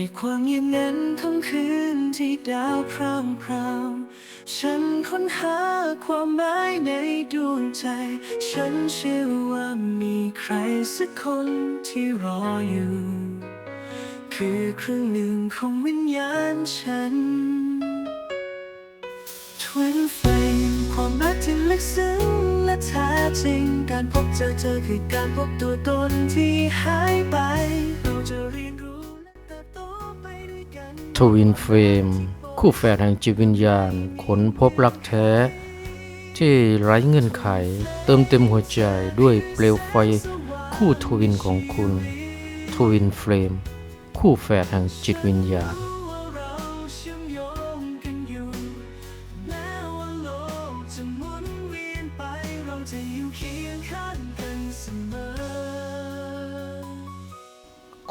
ในความเงียบนั้นของคืนที่ดาวพร่างพราวฉันค้นหาความหมายในดวงใจ ฉันเชื่อว่ามีใครสักคนที่รออยู่ คือครึ่งหนึ่งของวิญญาณฉัน Twin flame ความรักที่ลึกซึ้งและแท้จริง การพบเจอเธอคือการพบตัวตนที่หายไป เราจะเรียนรู้ ทวินเฟรม คู่แฝดแห่งจิตวิญญาณ ขนพบรักแท้ ที่ไร้เงื่อนไข เติมเต็มหัวใจด้วยเปลวไฟคู่ทวินของคุณ ทวินเฟรม คู่แฝดแห่งจิตวิญญาณ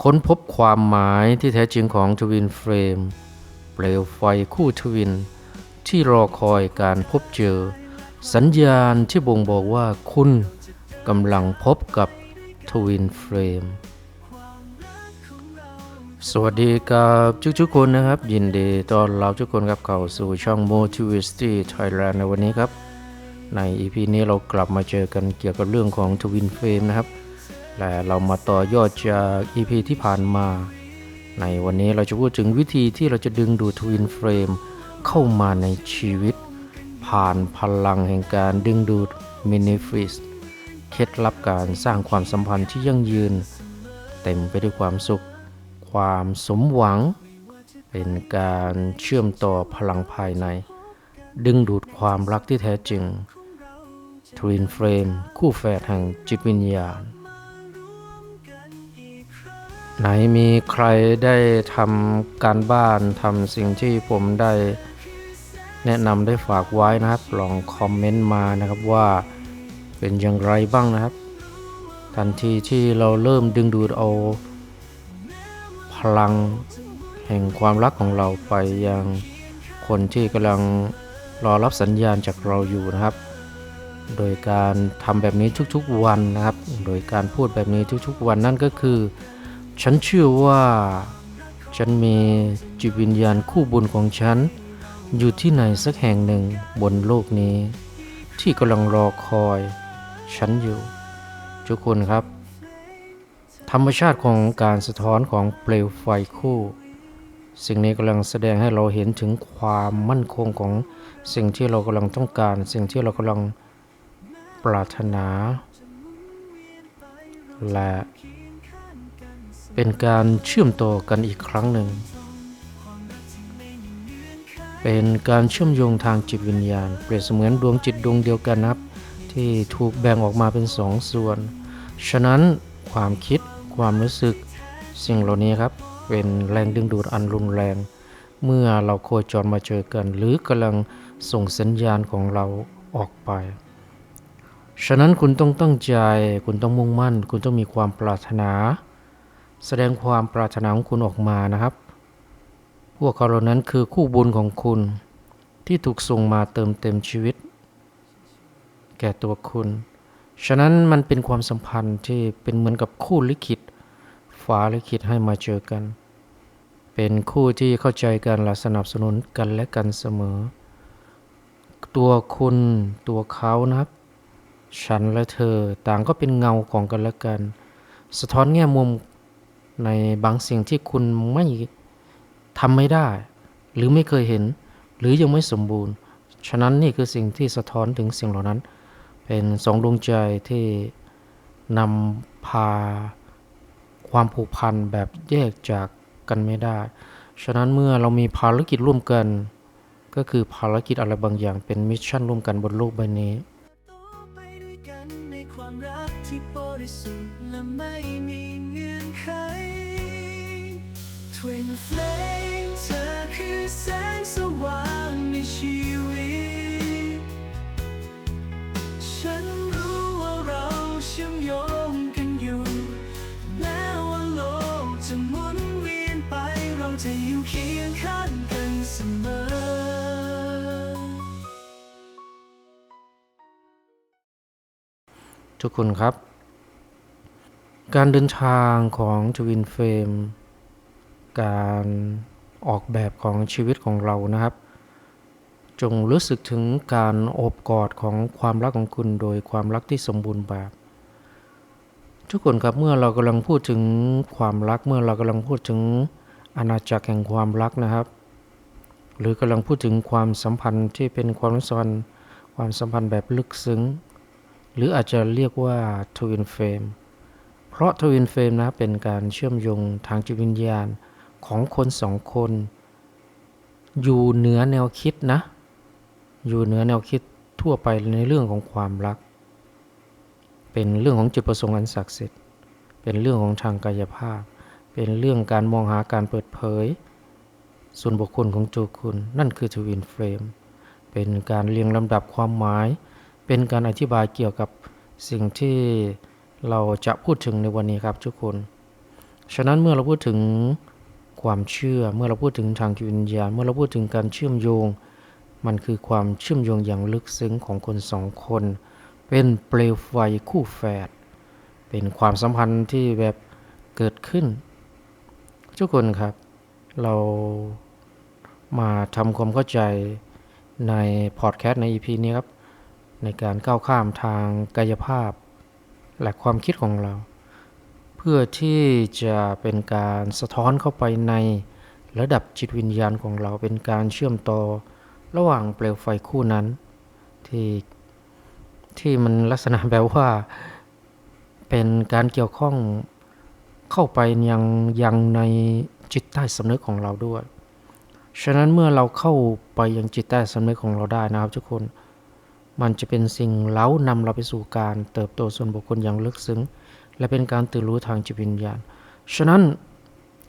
ค้นพบความหมายที่แท้จริงของทวินเฟรม เปลวไฟคู่ทวิน ที่รอคอยการพบเจอ สัญญาณที่บ่งบอกว่าคุณกำลังพบกับทวินเฟรม สวัสดีกับทุกๆคนนะครับ ยินดีต้อนรับทุกคนครับเข้าสู่ช่อง Motivity Thailand ในวันนี้ครับ ใน EP นี้เรากลับมาเจอกันเกี่ยวกับเรื่องของทวินเฟรมนะครับ และเรามาต่อยอดจาก EP ที่ผ่านมา ในวันนี้เราจะพูดถึงวิธีที่เราจะดึงดูดทวินเฟรมเข้ามาในชีวิต ผ่านพลังแห่งการดึงดูดมินิฟิสเคล็ดลับการสร้างความสัมพันธ์ที่ยั่งยืน เต็มไปด้วยความสุข ความสมหวัง เป็นการเชื่อมต่อพลังภายใน ดึงดูดความรักที่แท้จริงทวินเฟรมคู่แฝดแห่งจิตวิญญาณ ไหนมีใครได้ทำการบ้านทำสิ่งที่ผมได้แนะนำได้ฝากไว้นะครับ ลองคอมเมนต์มานะครับว่าเป็นอย่างไรบ้างนะครับ ทันทีที่เราเริ่มดึงดูดเอา พลังแห่งความรักของเราไปยังคนที่กำลังรอรับสัญญาณจากเราอยู่นะครับ โดยการทำแบบนี้ทุกๆวันนะครับ โดยการพูดแบบนี้ทุกๆวันนั่นก็คือ ฉันเชื่อว่า ฉันมีจิตวิญญาณคู่บุญของฉัน อยู่ที่ไหนสักแห่งหนึ่งบนโลกนี้ ที่กำลังรอคอย ฉันอยู่ ทุกคนครับ ธรรมชาติของการสะท้อนของเปลวไฟคู่ สิ่งนี้กำลังแสดงให้เราเห็นถึงความมั่นคงของสิ่งที่เรากำลังต้องการ สิ่งที่เรากำลังปรารถนา และ เป็นการเชื่อมต่อกันอีกครั้งหนึ่ง เป็นการเชื่อมโยงทางจิตวิญญาณ เปรียบเสมือนดวงจิตดวงเดียวกันนับ ที่ถูกแบ่งออกมาเป็นสองส่วน ฉะนั้นความคิดความรู้สึกสิ่งเหล่านี้ครับ เป็นแรงดึงดูดอันรุนแรง เมื่อเราโคจรมาเจอกัน หรือกำลังส่งสัญญาณของเราออกไป ฉะนั้นคุณต้องตั้งใจ คุณต้องมุ่งมั่น คุณต้องมีความปรารถนา แสดงความปรารถนาของคุณออกมานะครับ พวกเขาเหล่านั้นคือคู่บุญของคุณ ที่ถูกส่งมาเติมเต็มชีวิต แก่ตัวคุณ ฉะนั้นมันเป็นความสัมพันธ์ที่เป็นเหมือนกับคู่ลิขิตฟ้าลิขิตให้มาเจอกัน เป็นคู่ที่เข้าใจกันและสนับสนุนกันและกันเสมอ ตัวคุณตัวเขานะครับ ฉันและเธอต่างก็เป็นเงาของกันและกัน สะท้อนแง่มุม ในบางสิ่งที่คุณไม่ทำไม่ได้ หรือไม่เคยเห็น หรือยังไม่สมบูรณ์ ฉะนั้นนี่คือสิ่งที่สะท้อนถึงสิ่งเหล่านั้น เป็นสองดวงใจที่นำพาความผูกพันแบบแยกจากกันไม่ได้ ฉะนั้นเมื่อเรามีภารกิจร่วมกัน ก็คือภารกิจอะไรบางอย่างเป็นมิชชั่นร่วมกันบนโลกใบนี้ Twin flame เธอคือแสงสว่างในชีวิต ฉันรู้ว่าเราเชื่อมโยงกันอยู่ แม้ว่าโลกจะหมุนเวียนไป เราจะอยู่เคียงข้างกันเสมอทุกคนครับ การเดินทางของทวินเฟรม การออกแบบของชีวิตของเรานะครับ จงรู้สึกถึงการโอบกอดของความรักของคุณโดยความรักที่สมบูรณ์แบบทุกคนครับเมื่อเรากำลังพูดถึงความรักเมื่อเรากำลังพูดถึงอาณาจักรแห่งความรักนะครับ หรือกำลังพูดถึงความสัมพันธ์ที่เป็นความสัมพันธ์ความสัมพันธ์แบบลึกซึ้ง หรืออาจจะเรียกว่าทวินเฟมเพราะทวินเฟมนะเป็นการเชื่อมโยงทางจิตวิญญาณ ของคนสองคน อยู่เหนือแนวคิดนะ อยู่เหนือแนวคิดทั่วไปในเรื่องของความรัก เป็นเรื่องของจุดประสงค์อันศักดิ์สิทธิ์เป็นเรื่องของทางกายภาพ เป็นเรื่องการมองหาการเปิดเผย ส่วนบุคคลของตัวคุณนั่นคือทวินเฟรมเป็นการเรียงลำดับความหมาย เป็นการอธิบายเกี่ยวกับสิ่งที่เราจะพูดถึงในวันนี้ครับทุกคน ฉะนั้นเมื่อเราพูดถึง ความเชื่อเมื่อเราพูดถึงทางจิตวิญญาณเมื่อเราพูดถึงการเชื่อมโยง มันคือความเชื่อมโยงอย่างลึกซึ้งของคนสองคน เป็นเปลวไฟคู่แฝดเป็นความสัมพันธ์ที่แบบเกิดขึ้น ทุกคนครับ เรามาทำความเข้าใจในพอดแคสต์ใน EP นี้ครับ ในการก้าวข้ามทางกายภาพและความคิดของเรา พื่อที่จะเป็นการสะท้อนเข้าไปในระดับจิตวิญญาณของเราเป็นการเชื่อมต่อระหว่างเปลวไฟคู่นั้น ที่ที่มันลักษณะแบบว่าเป็นการเกี่ยวข้องเข้าไปยังยังในจิตใต้สำนึกของเราด้วย ฉะนั้นเมื่อเราเข้าไปยังจิตใต้สำนึกของเราได้นะครับทุกคน มันจะเป็นสิ่งเล้านำเราไปสู่การเติบโตส่วนบุคคลอย่างลึกซึ้ง และเป็นการตื่นรู้ทางจิตวิญญาณ ฉะนั้น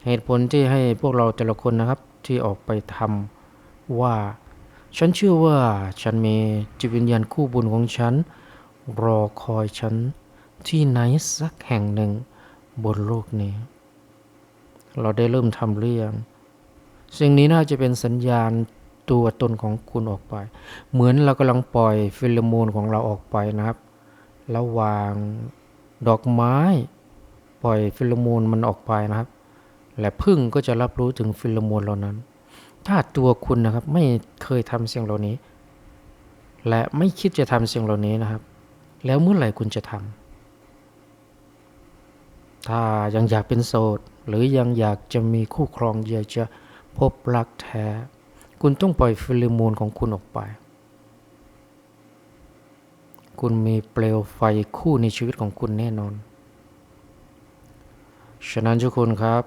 เหตุผลที่ให้พวกเราแต่ละคนนะครับที่ออกไปทำว่า ฉันเชื่อว่าฉันมีจิตวิญญาณคู่บุญของฉัน รอคอยฉันที่ไหนสักแห่งหนึ่งบนโลกนี้ เราได้เริ่มทำเรื่องสิ่งนี้น่าจะเป็นสัญญาณตัวตนของคุณออกไป เหมือนเรากำลังปล่อยฟิโลโมนของเราออกไปนะครับ ระหว่าง ดอกไม้ ปล่อยฟิโลโมนมันออกไปนะครับ และพึ่งก็จะรับรู้ถึงฟิโลโมนเหล่านั้น ถ้าตัวคุณนะครับไม่เคยทำสิ่งเหล่านี้ และไม่คิดจะทำสิ่งเหล่านี้นะครับ แล้วเมื่อไหร่คุณจะทำถ้ายังอยากเป็นโสด หรือยังอยากจะมีคู่ครองอยากจะพบรักแท้ คุณต้องปล่อยฟิโลโมนของคุณออกไป คุณมีเปลวไฟคู่ในชีวิตของคุณแน่นอน ฉะนั้นทุกคนครับ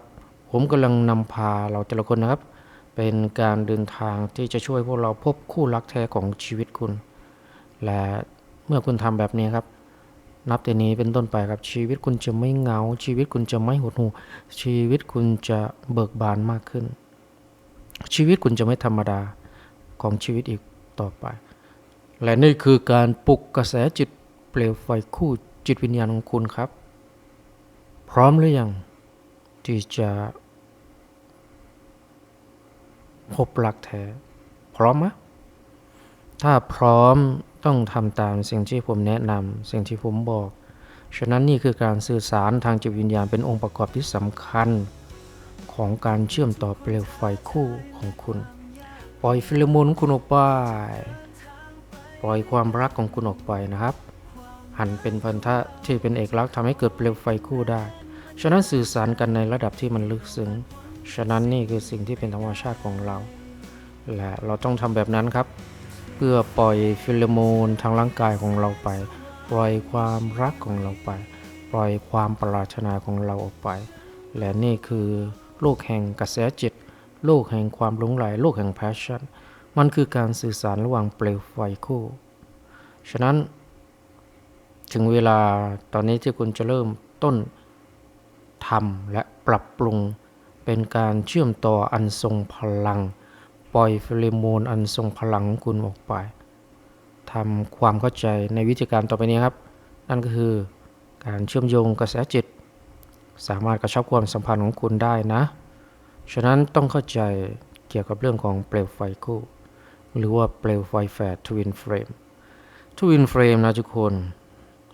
ผมกำลังนำพาเราแต่ละคนนะครับ เป็นการเดินทางที่จะช่วยพวกเราพบคู่รักแท้ของชีวิตคุณ และเมื่อคุณทำแบบนี้ครับ นับแต่นี้เป็นต้นไปครับ ชีวิตคุณจะไม่เหงา ชีวิตคุณจะไม่หดหู่ชีวิตคุณจะเบิกบานมากขึ้น ชีวิตคุณจะไม่ธรรมดาของชีวิตอีกต่อไป และนี่คือการปลุกกระแสจิตเปลวไฟคู่จิตวิญญาณของคุณครับ พร้อมหรือยัง ที่จะพบรักแท้ พร้อมไหมถ้าพร้อมต้องทำตามสิ่งที่ผมแนะนำสิ่งที่ผมบอก ฉะนั้นนี่คือการสื่อสารทางจิตวิญญาณเป็นองค์ประกอบที่สำคัญ ของการเชื่อมต่อเปลวไฟคู่ของคุณ ปล่อยฟิโลโมนของคุณออกไป ปล่อยความรักของคุณออกไปนะครับ หันเป็นพันธะที่เป็นเอกลักษณ์ทำให้เกิดเปลวไฟคู่ได้ ฉะนั้นสื่อสารกันในระดับที่มันลึกซึ้ง ฉะนั้นนี่คือสิ่งที่เป็นธรรมชาติของเรา และเราต้องทำแบบนั้นครับ เพื่อปล่อยฟิโลโมนทางร่างกายของเราไป ปล่อยความรักของเราไป ปล่อยความปรารถนาของเราออกไป และนี่คือโลกแห่งกระแสจิต โลกแห่งความหลงไหล โลกแห่ง passion มันคือการสื่อสารระหว่างเปลวไฟคู่ ฉะนั้น ถึงเวลาตอนนี้ที่คุณจะเริ่มต้นทำและปรับปรุงเป็นการเชื่อมต่ออันทรงพลัง ปล่อยเฟิโลโมนอันทรงพลังของคุณออกไปทำความเข้าใจในวิธีการต่อไปนี้ครับ นั่นก็คือการเชื่อมโยงกระแสจิต สามารถกระชับความสัมพันธ์ของคุณได้นะ ฉะนั้นต้องเข้าใจเกี่ยวกับเรื่องของเปลวไฟคู่ หรือว่าเปลวไฟแฝดทวินเฟรมทวินเฟรมนะทุกคน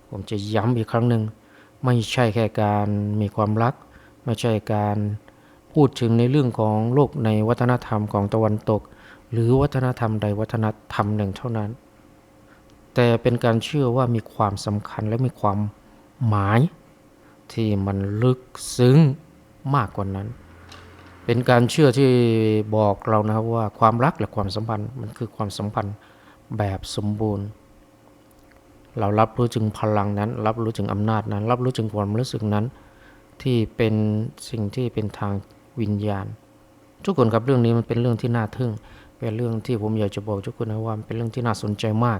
ผมจะย้ำอีกครั้งหนึ่ง ไม่ใช่แค่การมีความรัก ไม่ใช่การพูดถึงในเรื่องของโลกในวัฒนธรรมของตะวันตก หรือวัฒนธรรมใดวัฒนธรรมหนึ่งเท่านั้น แต่เป็นการเชื่อว่ามีความสำคัญและมีความหมาย ที่มันลึกซึ้งมากกว่านั้น เป็นการเชื่อที่บอกเรานะครับว่าความรักและความสัมพันธ์มันคือความสัมพันธ์แบบสมบูรณ์ เรารับรู้ถึงพลังนั้น รับรู้ถึงอำนาจนั้น รับรู้ถึงความรู้สึกนั้น ที่เป็นสิ่งที่เป็นทางวิญญาณ ทุกคนครับเรื่องนี้มันเป็นเรื่องที่น่าทึ่ง เป็นเรื่องที่ผมอยากจะบอกทุกคนนะว่าเป็นเรื่องที่น่าสนใจมาก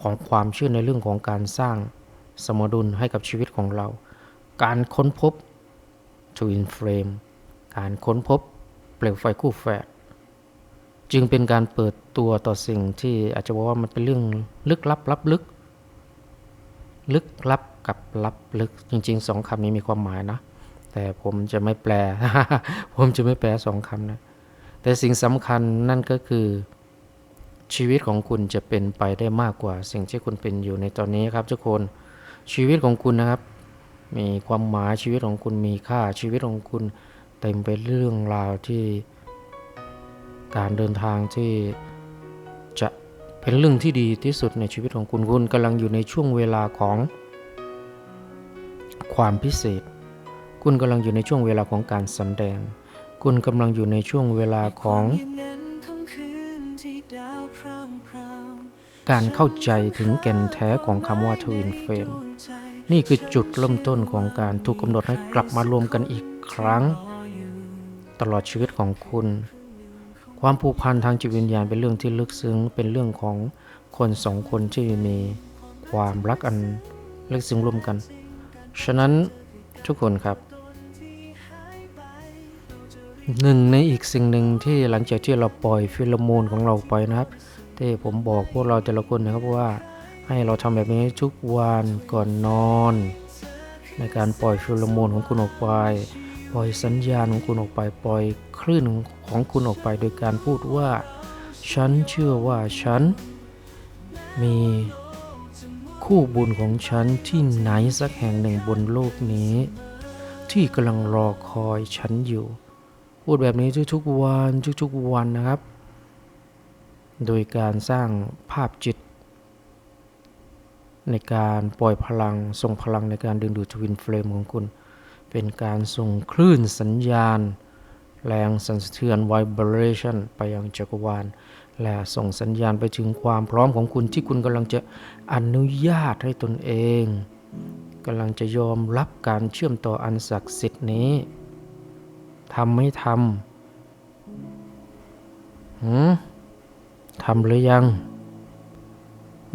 ของความเชื่อในเรื่องของการสร้างสมดุลให้กับชีวิตของเรา การค้นพบ Twin Flame การค้นพบเปลวไฟคู่แฝดจึงเป็นการเปิดตัวต่อสิ่งที่อาจจะบอกว่ามันเป็นเรื่องลึกลับลับลึก ลึกลับกับลับลึก จริงๆสองคำนี้มีความหมายนะ แต่ผมจะไม่แปล ผมจะไม่แปลสองคำนะ แต่สิ่งสำคัญนั่นก็คือชีวิตของคุณจะเป็นไปได้มากกว่า สิ่งที่คุณเป็นอยู่ในตอนนี้ครับทุกคนชีวิตของคุณนะครับ มีความหมายชีวิตของคุณมีค่าชีวิตของคุณ ต็มไปเรื่องราวที่การเดินทางที่จะเป็นเรื่องที่ดีที่สุดในชีวิตของคุณคุณกำลังอยู่ในช่วงเวลาของความพิเศษ คุณกำลังอยู่ในช่วงเวลาของการสำแดง คุณกำลังอยู่ในช่วงเวลาของ การเข้าใจถึงแก่นแท้ของคำว่าทวินเฟรมนี่คือจุดเริ่มต้นของการถูกกำหนดให้กลับมารวมกันอีกครั้ง ตลอดชีวิตของคุณ ความผูกพันทางจิตวิญญาณเป็นเรื่องที่ลึกซึ้งเป็นเรื่องของคนสองคนที่มีความรักอันลึกซึ้งร่วมกัน ฉะนั้นทุกคนครับหนึ่งในอีกสิ่งหนึ่งที่หลังจากที่เราปล่อยฟิโลโมนของเราไปนะครับ ที่ผมบอกพวกเราแต่ละคนนะครับว่าให้เราทำแบบนี้ทุกวันก่อนนอน ในการปล่อยฟิโลโมนของคุณออกไป ล่อยสัญญาณของคุณออกไปปล่อยคลื่นของคุณออกไปโดยการพูดว่า ฉันเชื่อว่าฉัน มีคู่บุญของฉันที่ไหนสักแห่งหนึ่งบนโลกนี้ ที่กำลังรอคอยฉันอยู่ พูดแบบนี้ทุกๆวันทุกๆวันนะครับ โดยการสร้างภาพจิต ในการปล่อยพลังส่งพลังในการดึงดูดทวินเฟลมของคุณ เป็นการส่งคลื่นสัญญาณ แรงสั่นสะเทือน vibration ไปยังจักรวาล และส่งสัญญาณไปถึงความพร้อมของคุณที่คุณกำลังจะอนุญาตให้ตนเองกำลังจะยอมรับการเชื่อมต่ออันศักดิ์สิทธิ์นี้ทำไม่ทำหืมทำหรือยัง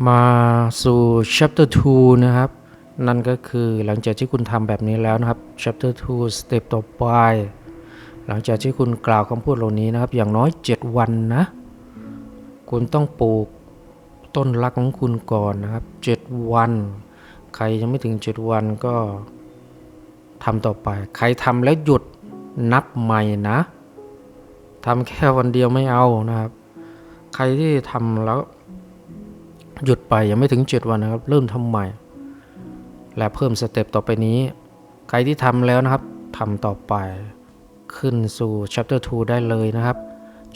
มาสู่ chapter 2 นะครับ นั่นก็คือหลังจากที่คุณทำแบบนี้แล้วนะครับ chapter 2 step ต่อไป หลังจากที่คุณกล่าวคำพูดเหล่านี้นะครับ อย่างน้อย 7 วันนะ คุณต้องปลูกต้นรักของคุณก่อนนะครับ 7 วัน ใครยังไม่ถึง 7 วันก็ทำต่อไป ใครทำแล้วหยุดนับใหม่นะทำแค่วันเดียวไม่เอานะครับ ใครที่ทำแล้วหยุดไปยังไม่ถึง 7 วันนะครับ เริ่มทำใหม่ และเพิ่มสเต็ปต่อไปนี้ ใครที่ทำแล้วนะครับทำต่อไป ขึ้นสู่ chapter 2 ได้เลยนะครับ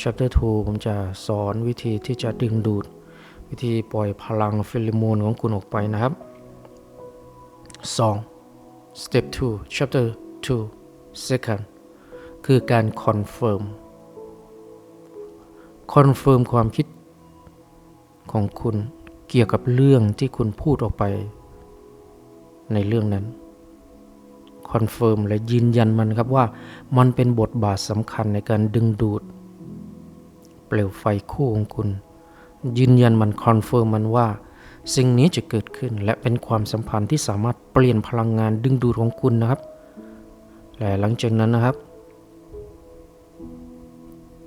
chapter 2 ผมจะสอนวิธีที่จะดึงดูด วิธีปล่อยพลังฟิลิโมนของคุณออกไปนะครับ 2. step 2 chapter 2 second คือการคอนเฟิร์มคอนเฟิร์มความคิดของคุณเกี่ยวกับเรื่องที่คุณพูดออกไป ในเรื่องนั้นคอนเฟิร์มและยืนยันมันครับว่ามันเป็นบทบาทสำคัญในการดึงดูด เปลวไฟคู่ของคุณ ยืนยันมันคอนเฟิร์มมันว่า สิ่งนี้จะเกิดขึ้นและเป็นความสัมพันธ์ที่สามารถเปลี่ยนพลังงานดึงดูดของคุณนะครับ และหลังจากนั้นนะครับ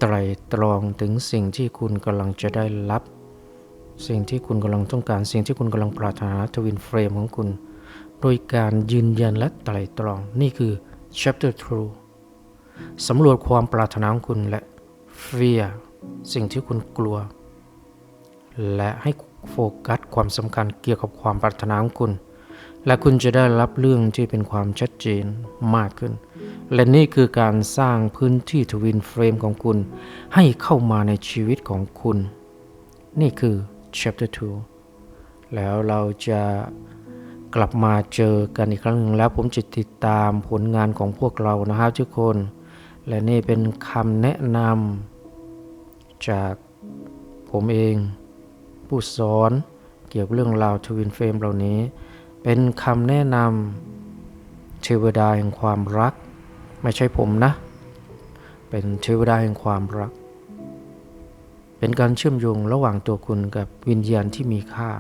ไตรตรองถึงสิ่งที่คุณกำลังจะได้รับ สิ่งที่คุณกำลังต้องการ สิ่งที่คุณกำลังปรารถนาทวินเฟรมของคุณ โดยการยืนยันและไตรตรองนี่คือ chapter 2สำรวจความปรารถนาของคุณและ fear สิ่งที่คุณกลัว และให้โฟกัสความสำคัญเกี่ยวกับความปรารถนาของคุณ และคุณจะได้รับเรื่องที่เป็นความชัดเจนมากขึ้น และนี่คือการสร้างพื้นที่ทวินเฟรมของคุณ ให้เข้ามาในชีวิตของคุณ นี่คือ chapter 2 แล้วเราจะ กลับมาเจอกันอีกครั้งหนึ่งแล้วผมจะติดตามผลงานของพวกเรานะครับทุกคน และนี่เป็นคำแนะนำจากผมเอง ผู้สอนเกี่ยวกับเรื่องราวทวินเฟรมเหล่านี้ เป็นคำแนะนำเทวดาแห่งความรัก ไม่ใช่ผมนะ เป็นเทวดาแห่งความรัก เป็นการเชื่อมโยงระหว่างตัวคุณกับวิญญาณที่มีค่า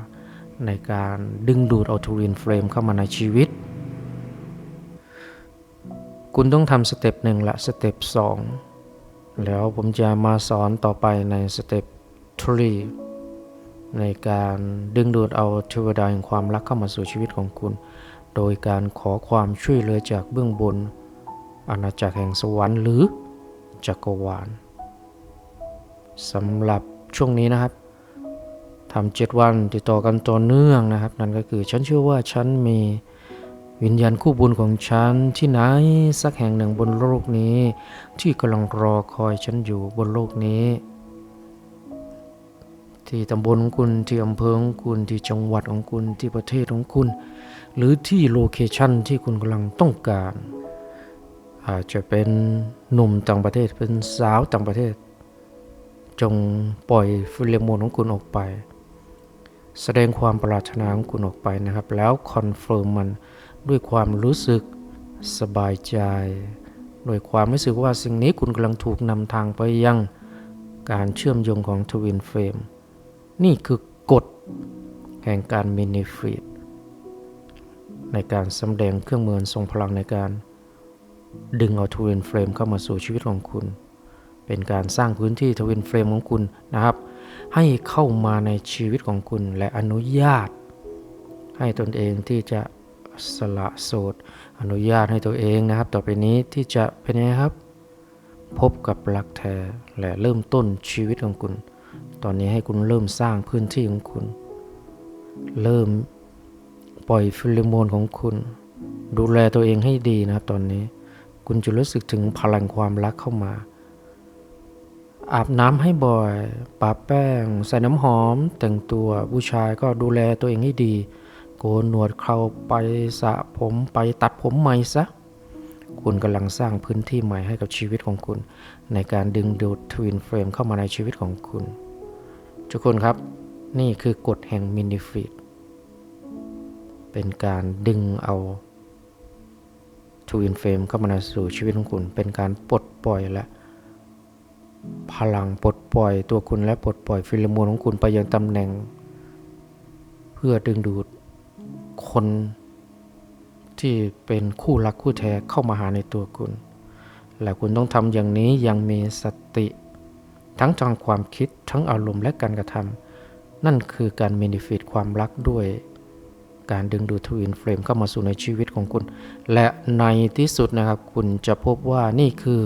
ในการดึงดูดเอาทวินเฟรมเข้ามาในชีวิต คุณต้องทำสเต็ปหนึ่งละสเต็ปสองแล้วผมจะมาสอนต่อไปในสเต็ป3ในการดึงดูดเอาเทวดาแห่งความรักเข้ามาสู่ชีวิตของคุณ โดยการขอความช่วยเหลือจากเบื้องบน อาณาจักรแห่งสวรรค์หรือจักรวาลสำหรับช่วงนี้นะครับ ทำเจ็ดวันติดต่อกันต่อเนื่องนะครับ นั่นก็คือฉันเชื่อว่าฉันมีวิญญาณคู่บุญของฉันที่ไหนสักแห่งหนึ่งบนโลกนี้ ที่กำลังรอคอยฉันอยู่บนโลกนี้ ที่ตำบลของคุณที่อำเภอของคุณที่จังหวัดของคุณที่ประเทศของคุณ หรือที่โลเคชันที่คุณกำลังต้องการ อาจจะเป็นหนุ่มต่างประเทศเป็นสาวต่างประเทศ จงปล่อยฟิเลโมนของคุณออกไป แสดงความปรารถนาของคุณออกไปนะครับ แล้วคอนเฟิร์มมันด้วยความรู้สึกสบายใจ โดยความรู้สึกว่าสิ่งนี้คุณกำลังถูกนำทางไปยังการเชื่อมโยงของทวินเฟรมนี่คือกฎแห่งการมินิฟีดในการสำแดงเครื่องมือทรงพลังในการดึงเอาทวินเฟรมเข้ามาสู่ชีวิตของคุณ เป็นการสร้างพื้นที่ทวินเฟรมของคุณนะครับ ให้เข้ามาในชีวิตของคุณและอนุญาต ให้ตนเองที่จะสละโสดอนุญาตให้ตัวเองนะครับ ต่อไปนี้ที่จะเป็นไงครับ พบกับรักแท้และเริ่มต้นชีวิตของคุณ ตอนนี้ให้คุณเริ่มสร้างพื้นที่ของคุณ เริ่มปล่อยฟิลโมนของคุณ ดูแลตัวเองให้ดีนะครับตอนนี้ คุณจะรู้สึกถึงพลังความรักเข้ามา อาบน้ำให้บ่อยปะแป้ง ใส่น้ำหอม แต่งตัวผู้ชายก็ดูแลตัวเองให้ดี โกนหนวดเคราไปสระผมไปตัดผมใหม่ซะ คุณกำลังสร้างพื้นที่ใหม่ให้กับชีวิตของคุณ ในการดึงดูดทวินเฟรมเข้ามาในชีวิตของคุณ ทุกคนครับ นี่คือกฎแห่งมินิฟิตเป็นการดึงเอาทวินเฟรมเข้ามาในสู่ชีวิตของคุณ เป็นการปลดปล่อยและ พลังปลดปล่อยตัวคุณและปลดปล่อยฟิลโมนของคุณไปยังตำแหน่ง เพื่อดึงดูดคนที่เป็นคู่รักคู่แท้เข้ามาหาในตัวคุณ และคุณต้องทำอย่างนี้อยังมีสติ ทั้งทางความคิดทั้งอารมณ์และการกระทำนั่นคือการมินิฟิตความรักด้วย การดึงดูดทวินเฟรมเข้ามาสู่ในชีวิตของคุณ และในที่สุดนะครับคุณจะพบว่านี่คือ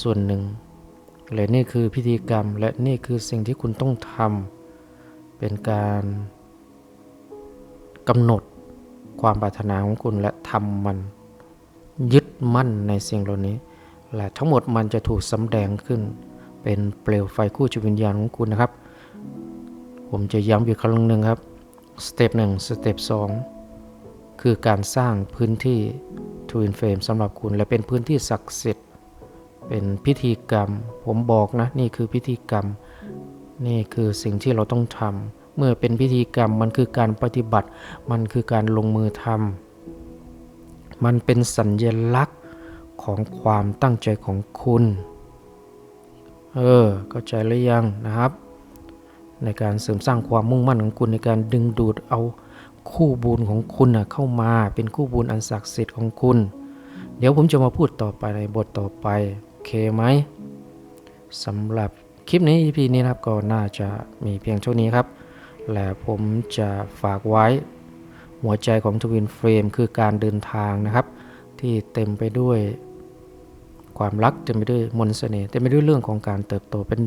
ส่วนหนึ่ง และนี่คือพิธีกรรม และนี่คือสิ่งที่คุณต้องทำเป็นการกำหนดความปรารถนาของคุณและทำมันยึดมั่นในสิ่งเหล่านี้ และทั้งหมดมันจะถูกสำแดงขึ้น เป็นเปลวไฟคู่จิตวิญญาณของคุณนะครับ ผมจะย้ำอีกครั้งหนึ่งครับสเต็ปหนึ่งสเต็ปสองคือการสร้างพื้นที่ทวินเฟรมสำหรับคุณและเป็นพื้นที่ศักดิ์สิทธิ์ เป็นพิธีกรรม ผมบอกนะ นี่คือพิธีกรรม นี่คือสิ่งที่เราต้องทำเมื่อเป็นพิธีกรรมมันคือการปฏิบัติ มันคือการลงมือทำมันเป็นสัญญลักษณ์ของความตั้งใจของคุณ เออเข้าใจหรือยังนะครับ ในการเสริมสร้างความมุ่งมั่นของคุณในการดึงดูดเอาคู่บุญของคุณนะเข้ามาเป็นคู่บุญอันศักดิ์สิทธิ์ของคุณ เดี๋ยวผมจะมาพูดต่อไปในบทต่อไป เคไหมสำหรับคลิปนี้ EP นี้นะครับก็น่าจะมีเพียงเท่านี้ครับ และผมจะฝากไว้ หัวใจของทวินเฟรมคือการเดินทางนะครับ ที่เต็มไปด้วยความรักเต็มไปด้วยมนต์เสน่ห์เต็มไปด้วยเรื่องของการเติบโตเป็น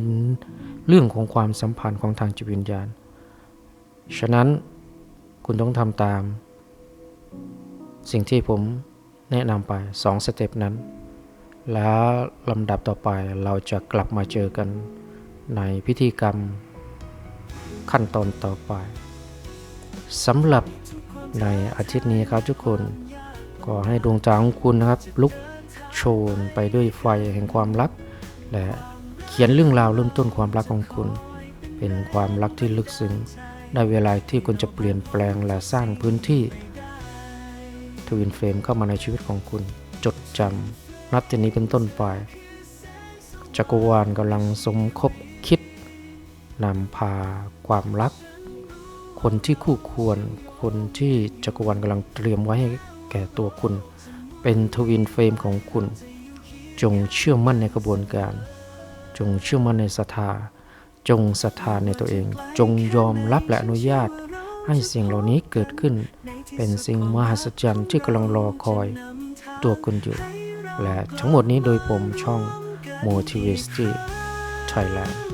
เรื่องของความสัมพันธ์ของทางจิตวิญญาณ ฉะนั้นคุณต้องทำตาม สิ่งที่ผมแนะนำไปสองสเต็ปนั้น แล้วลำดับต่อไปเราจะกลับมาเจอกันในพิธีกรรมขั้นตอนต่อไปสำหรับในอาทิตย์นี้ครับทุกคนก็ให้ดวงตาของคุณนะครับ ลุกโชนไปด้วยไฟแห่งความรัก และเขียนเรื่องราวเริ่มต้นความรักของคุณ เป็นความรักที่ลึกซึ้งได้เวลาที่คุณจะเปลี่ยนแปลงและสร้างพื้นที่ทวินเฟรมเข้ามาในชีวิตของคุณจดจำ นับจากนี้เป็นต้นไป จักรวาลกำลังสมคบคิดนำพาความรัก คนที่คู่ควร คนที่จักรวาลกำลังเตรียมไว้ให้แก่ตัวคุณ เป็นทวินเฟรมของคุณ จงเชื่อมั่นในกระบวนการ จงเชื่อมั่นในศรัทธา จงศรัทธาในตัวเอง จงยอมรับและอนุญาต ให้สิ่งเหล่านี้เกิดขึ้น เป็นสิ่งมหัศจรรย์ที่กำลังรอคอยตัวคุณอยู่ และทั้งหมดนี้โดยผมช่อง Motivate Thailand